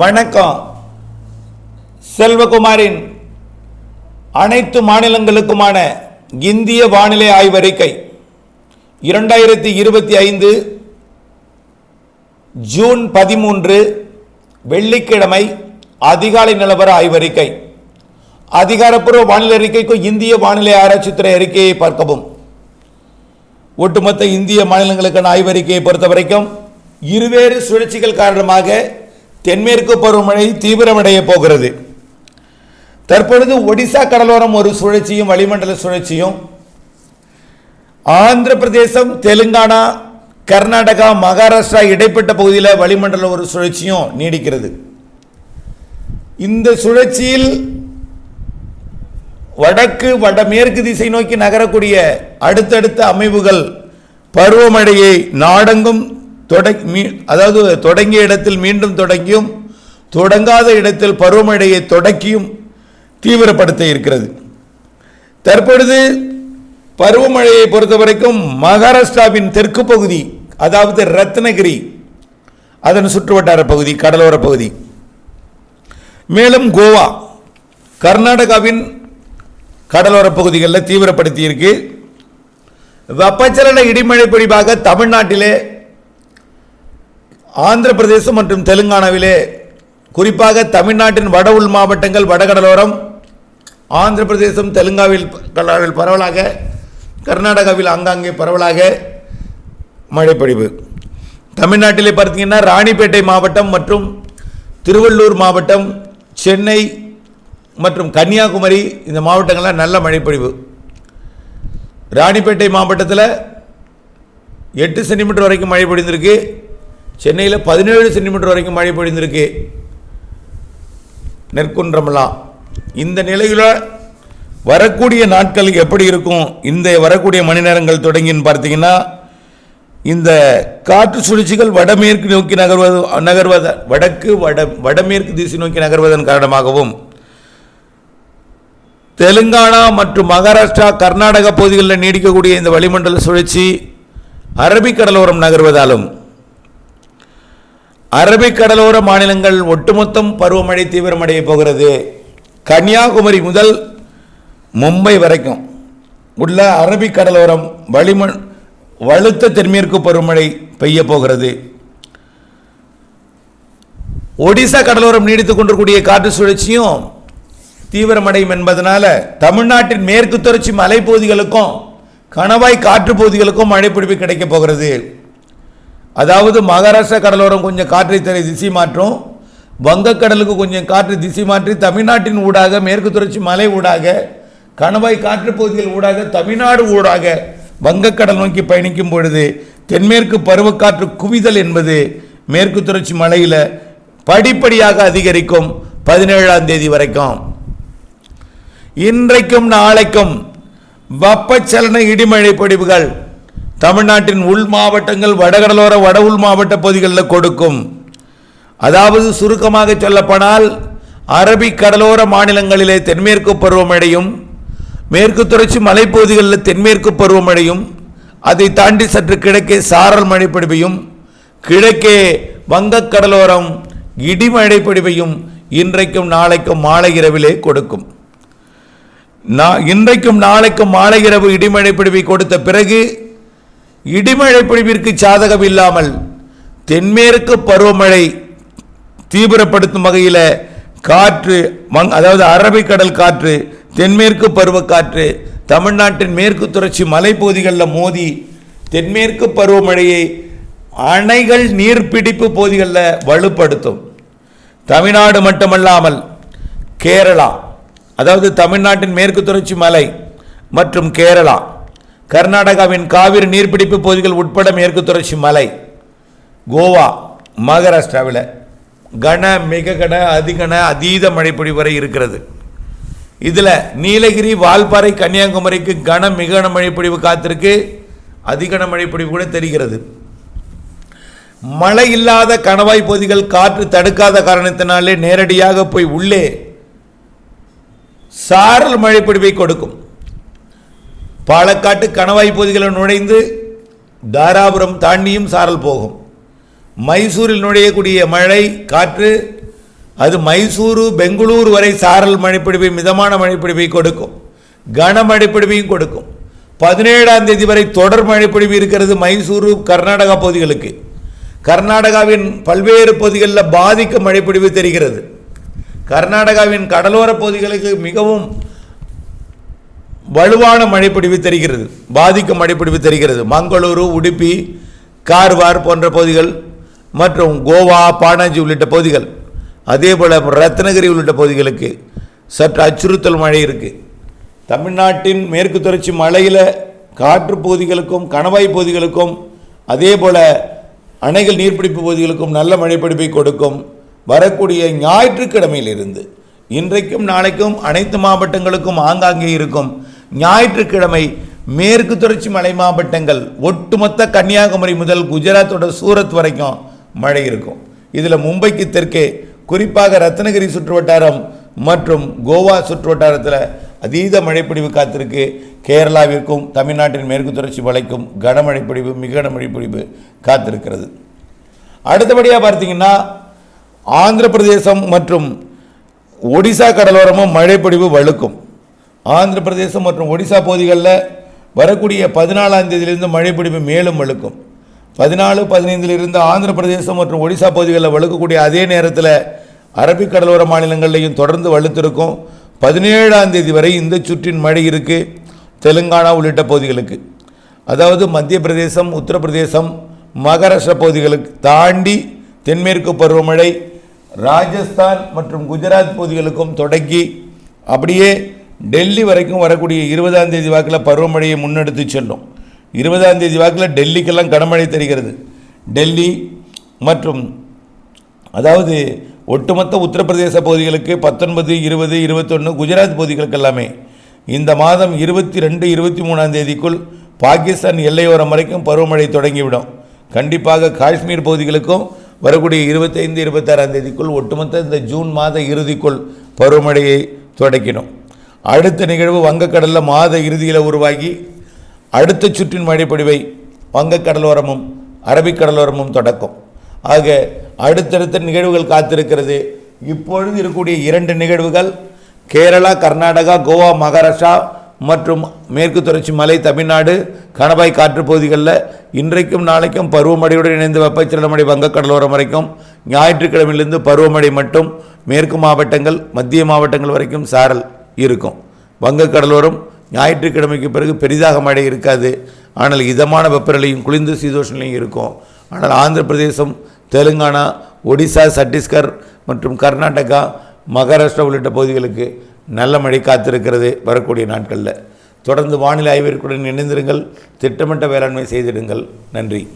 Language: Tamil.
வணக்கம். செல்வகுமாரின் அனைத்து மாநிலங்களுக்குமான இந்திய வானிலை ஆய்வறிக்கை இரண்டாயிரத்தி இருபத்தி ஐந்து ஜூன் பதிமூன்று வெள்ளிக்கிழமை அதிகாலை நிலவர ஆய்வறிக்கை அதிகாரப்பூர்வ வானிலை அறிக்கைக்கும் இந்திய வானிலை ஆராய்ச்சித்துறை அறிக்கையை பார்க்கவும். ஒட்டுமொத்த இந்திய மாநிலங்களுக்கான ஆய்வறிக்கையை பொறுத்த வரைக்கும் இருவேறு சுழற்சிகள் காரணமாக தென்மேற்கு பருவமழை தீவிரமடைய போகிறது. தற்பொழுது ஒடிசா கடலோரம் ஒரு சுழற்சியும் வளிமண்டல சுழற்சியும். ஆந்திர பிரதேசம் தெலுங்கானா கர்நாடகா மகாராஷ்டிரா இடைப்பட்ட பகுதியில் வளிமண்டல ஒரு சுழற்சியும் நீடிக்கிறது. இந்த சுழற்சியில் வடக்கு வடமேற்கு திசை நோக்கி நகரக்கூடிய அடுத்தடுத்த அமைவுகள் பருவமழையை நாடெங்கும் தொடங் மீ- அதாவது தொடங்கிய இடத்தில் மீண்டும் தொடங்கியும் தொடங்காத இடத்தில் பருவமழையை தொடக்கியும் தீவிரப்படுத்த இருக்கிறது. தற்பொழுது பருவமழையை பொறுத்தவரைக்கும் மகாராஷ்டிராவின் தெற்கு பகுதி அதாவது ரத்னகிரி அதன் சுற்றுவட்டார பகுதி கடலோர பகுதி. மேலும் கோவா கர்நாடகாவின் கடலோர பகுதிகளில் தீவிரப்படுத்தியிருக்கு வெப்பச்சலன இடிமழை பொழிவாக தமிழ்நாட்டிலே ஆந்திர பிரதேசம் மற்றும் தெலுங்கானாவிலே குறிப்பாக தமிழ்நாட்டின் வட உள் மாவட்டங்கள் வடகடலோரம் ஆந்திர பிரதேசம் தெலுங்காவில் கடலாவில் பரவலாக கர்நாடகாவில் ஆங்காங்கே பரவலாக மழைப்பொழிவு. தமிழ்நாட்டிலே பார்த்தீங்கன்னா ராணிப்பேட்டை மாவட்டம் மற்றும் திருவள்ளூர் மாவட்டம் சென்னை மற்றும் கன்னியாகுமரி இந்த மாவட்டங்கள்லாம் நல்ல மழைப்பொழிவு. ராணிப்பேட்டை மாவட்டத்தில் எட்டு சென்டிமீட்டர் வரைக்கும் மழை பொழிந்திருக்கு. சென்னையில் பதினேழு சென்டிமீட்டர் வரைக்கும் மழை பொழிந்திருக்கு. நெற்குன்றமெல்லாம் இந்த நிலையில் வரக்கூடிய நாட்கள் எப்படி இருக்கும்? இந்த வரக்கூடிய மணி நேரங்கள் தொடங்கின்னு பார்த்தீங்கன்னா இந்த காற்று சுழற்சிகள் வடமேற்கு நோக்கி நகர்வது நகர்வத வடக்கு வட வடமேற்கு திசை நோக்கி நகர்வதன் காரணமாகவும் தெலுங்கானா மற்றும் மகாராஷ்டிரா கர்நாடக பகுதிகளில் நீடிக்கக்கூடிய இந்த வளிமண்டல சுழற்சி அரபிக்கடலோரம் நகர்வதாலும் அரபிக்கடலோர மாநிலங்கள் ஒட்டுமொத்தம் பருவமழை தீவிரமடைய போகிறது. கன்னியாகுமரி முதல் மும்பை வரைக்கும் உள்ள அரபிக்கடலோரம் வளிமண் வலுத்த தென்மேற்கு பருவமழை பெய்ய போகிறது. ஒடிசா கடலோரம் நீடித்துக் கொண்டிருக்கூடிய காற்று சுழற்சியும் தீவிரமடையும் என்பதனால தமிழ்நாட்டின் மேற்கு தொடர்ச்சி மலைப்பகுதிகளுக்கும் கணவாய் காற்று பகுதிகளுக்கும் மழைப்பிடிப்பு கிடைக்கப் போகிறது. அதாவது மகாராஷ்டிரா கடலோரம் கொஞ்சம் காற்றை தரை திசை மாற்றும் வங்கக்கடலுக்கு கொஞ்சம் காற்று திசை மாற்றி தமிழ்நாட்டின் ஊடாக மேற்கு தொடர்ச்சி மலை ஊடாக கணவாய் காற்று பகுதிகள் ஊடாக தமிழ்நாடு ஊடாக வங்கக்கடல் நோக்கி பயணிக்கும் பொழுது தென்மேற்கு பருவக்காற்று குவிதல் என்பது மேற்கு தொடர்ச்சி மலையில் படிப்படியாக அதிகரிக்கும் பதினேழாம் தேதி வரைக்கும். இன்றைக்கும் நாளைக்கும் வெப்பச்சலன இடிமழை பொடிவுகள் தமிழ்நாட்டின் உள் மாவட்டங்கள் வடகடலோர வட உள் மாவட்ட பகுதிகளில் கொடுக்கும். அதாவது சுருக்கமாக சொல்லப்போனால் அரபிக் கடலோர மாநிலங்களிலே தென்மேற்கு பருவமழையும் மேற்கு தொடர்ச்சி மலைப்பகுதிகளில் தென்மேற்கு பருவமழையும் அதை தாண்டி சற்று கிழக்கே சாரல் மழை பிடிவையும் கிழக்கே வங்கக் கடலோரம் இடிமழை பொழிவையும் இன்றைக்கும் நாளைக்கும் மாலை இரவிலே கொடுக்கும். நான் இன்றைக்கும் நாளைக்கும் மாலை இரவு இடிமழை பிடிவை கொடுத்த பிறகு இடிமழை பொழிவிற்கு சாதகம் இல்லாமல் தென்மேற்கு பருவமழை தீவிரப்படுத்தும் வகையில் காற்று மங் அதாவது அரபிக்கடல் காற்று தென்மேற்கு பருவக்காற்று தமிழ்நாட்டின் மேற்கு தொடர்ச்சி மலைப்பகுதிகளில் மோதி தென்மேற்கு பருவமழையை அணைகள் நீர்பிடிப்பு பகுதிகளில் வலுப்படுத்தும். தமிழ்நாடு மட்டுமல்லாமல் கேரளா அதாவது தமிழ்நாட்டின் மேற்கு தொடர்ச்சி மலை மற்றும் கேரளா கர்நாடகாவின் காவிரி நீர்பிடிப்பு பகுதிகள் உட்பட மேற்கு தொடர்ச்சி மலை கோவா மகாராஷ்டிராவில் கன மிக கன அதிகன அதீத மழைப்பொழிவு வரை இருக்கிறது. இதில் நீலகிரி வால்பாறை கன்னியாகுமரிக்கு கன மிக கன மழைப்பொழிவு காத்திருக்கு. அதிகன மழைப்பொழிவு கூட தெரிகிறது. மழை இல்லாத கணவாய் பகுதிகள் காற்று தடுக்காத காரணத்தினாலே நேரடியாக போய் உள்ளே சாரல் மழைப்பொழிவை கொடுக்கும். பாலக்காட்டு கணவாய் பகுதிகளில் நுழைந்து தாராபுரம் தாண்டியும் சாரல் போகும். மைசூரில் நுழையக்கூடிய மழை காற்று அது மைசூரு பெங்களூர் வரை சாரல் மழைப்பிடிப்பை மிதமான மழைப்பிடிப்பை கொடுக்கும். கன மழைப்பிடிப்பையும் கொடுக்கும். பதினேழாம் தேதி வரை தொடர் மழைப்பிடிப்பு இருக்கிறது மைசூரு கர்நாடகா பகுதிகளுக்கு. கர்நாடகாவின் பல்வேறு பகுதிகளில் பாதிக்க மழைப்பிடிப்பு தெரிகிறது. கர்நாடகாவின் கடலோர பகுதிகளுக்கு மிகவும் வலுவான மழைப்பிடிவு தெரிகிறது பாதிக்கும் மழைப்பிடிவு தெரிகிறது. மங்களூரு உடுப்பி கார்வார் போன்ற பகுதிகள் மற்றும் கோவா பானாஜி உள்ளிட்ட பகுதிகள் அதே போல் ரத்னகிரி உள்ளிட்ட பகுதிகளுக்கு சற்று அச்சுறுத்தல் மழை இருக்குது தமிழ்நாட்டின் மேற்கு தொடர்ச்சி மலையில் காற்று பகுதிகளுக்கும் கணவாய் பகுதிகளுக்கும் அதே போல் அணைகள் நீர்பிடிப்பு பகுதிகளுக்கும் நல்ல மழைப்பிடிப்பை கொடுக்கும் வரக்கூடிய ஞாயிற்றுக்கிழமையிலிருந்து இன்றைக்கும் நாளைக்கும் அனைத்து மாவட்டங்களுக்கும் ஆங்காங்கே இருக்கும் ஞாயிற்றுக்கிழமை மேற்கு தொடர்ச்சி மலை மாவட்டங்கள் ஒட்டுமொத்த கன்னியாகுமரி முதல் குஜராத்தோட சூரத் வரைக்கும் மழை இருக்கும். இதில் மும்பைக்கு தெற்கே குறிப்பாக ரத்னகிரி சுற்றுவட்டாரம் மற்றும் கோவா சுற்றுவட்டாரத்தில் அதீத மழைப்பிடிவு காத்திருக்கு. கேரளாவிற்கும் தமிழ்நாட்டின் மேற்கு தொடர்ச்சி மலைக்கும் கனமழை பொழிவு மிக கனமழை காத்திருக்கிறது. அடுத்தபடியாக பார்த்தீங்கன்னா ஆந்திர பிரதேசம் மற்றும் ஒடிசா கடலோரமும் மழைப்பொடிவு வழுக்கும் ஆந்திர பிரதேசம் மற்றும் ஒடிசா பகுதிகளில் வரக்கூடிய பதினாலாம் தேதியிலிருந்து மழைப்பொழிவு மேலும் வழுக்கும். பதினாலு பதினைந்திலிருந்து ஆந்திர பிரதேசம் மற்றும் ஒடிசா பகுதிகளில் வழுக்கக்கூடிய அதே நேரத்தில் அரபிக் கடலோர மாநிலங்கள்லையும் தொடர்ந்து வலுத்திருக்கும். பதினேழாம் தேதி வரை இந்த சுற்றின் மழை இருக்குது தெலுங்கானா உள்ளிட்ட பகுதிகளுக்கு. அதாவது மத்திய பிரதேசம் உத்தரப்பிரதேசம் மகாராஷ்டிரா பகுதிகளுக்கு தாண்டி தென்மேற்கு பருவமழை ராஜஸ்தான் மற்றும் குஜராத் பகுதிகளுக்கும் தொடங்கி அப்படியே டெல்லி வரைக்கும் வரக்கூடிய இருபதாம் தேதி வாக்கில் பருவமழையை முன்னெடுத்து செல்லும். இருபதாம் தேதி வாக்கில் டெல்லிக்கெல்லாம் கனமழை தெரிகிறது. டெல்லி மற்றும் அதாவது ஒட்டுமொத்த உத்தரப்பிரதேச பகுதிகளுக்கு பத்தொன்பது இருபது இருபத்தொன்று குஜராத் பகுதிகளுக்கு எல்லாமே இந்த மாதம் இருபத்தி ரெண்டு இருபத்தி மூணாம் தேதிக்குள் பாகிஸ்தான் எல்லையோரம் வரைக்கும் பருவமழை தொடங்கிவிடும். கண்டிப்பாக காஷ்மீர் பகுதிகளுக்கும் வரக்கூடிய இருபத்தைந்து இருபத்தாறாம் தேதிக்குள் ஒட்டுமொத்த இந்த ஜூன் மாத இறுதிக்குள் பருவமழையை தொடக்கிடும். அடுத்த நிகழ்வு வங்கக்கடலில் மாத இறுதியில் உருவாகி அடுத்த சுற்றின் மழைப்பொழிவை வங்கக்கடலோரமும் அரபிக்கடலோரமும் தொடக்கும். ஆக அடுத்தடுத்த நிகழ்வுகள் காத்திருக்கிறது. இப்பொழுது இருக்கக்கூடிய இரண்டு நிகழ்வுகள் கேரளா கர்நாடகா கோவா மகாராஷ்டிரா மற்றும் மேற்கு தொடர்ச்சி மலை தமிழ்நாடு கணவாய் காற்று பகுதிகளில் இன்றைக்கும் நாளைக்கும் பருவமழையுடன் இணைந்து வெப்பச்சலனமடை வங்கக்கடலோரம் வரைக்கும் ஞாயிற்றுக்கிழமையிலிருந்து பருவமழை மட்டும் மேற்கு மாவட்டங்கள் மத்திய மாவட்டங்கள் வரைக்கும் சாரல். இருக்கும். வங்கக்கடலோரம் ஞாயிற்றுக்கிழமைக்கு பிறகு பெரிதாக மழை இருக்காது. ஆனால் இதமான வெப்பநிலையும் குளிர்ந்த சீதோஷநிலையும் இருக்கும். ஆனால் ஆந்திர பிரதேசம் தெலுங்கானா ஒடிசா சத்தீஸ்கர் மற்றும் கர்நாடகா மகாராஷ்டிரா உள்ளிட்ட பகுதிகளுக்கு நல்ல மழை காத்திருக்கிறது வரக்கூடிய நாட்களில். தொடர்ந்து வானிலை ஆய்விற்குடன் இணைந்திருங்கள். திட்டமிட்ட வேளாண்மை செய்திடுங்கள். நன்றி.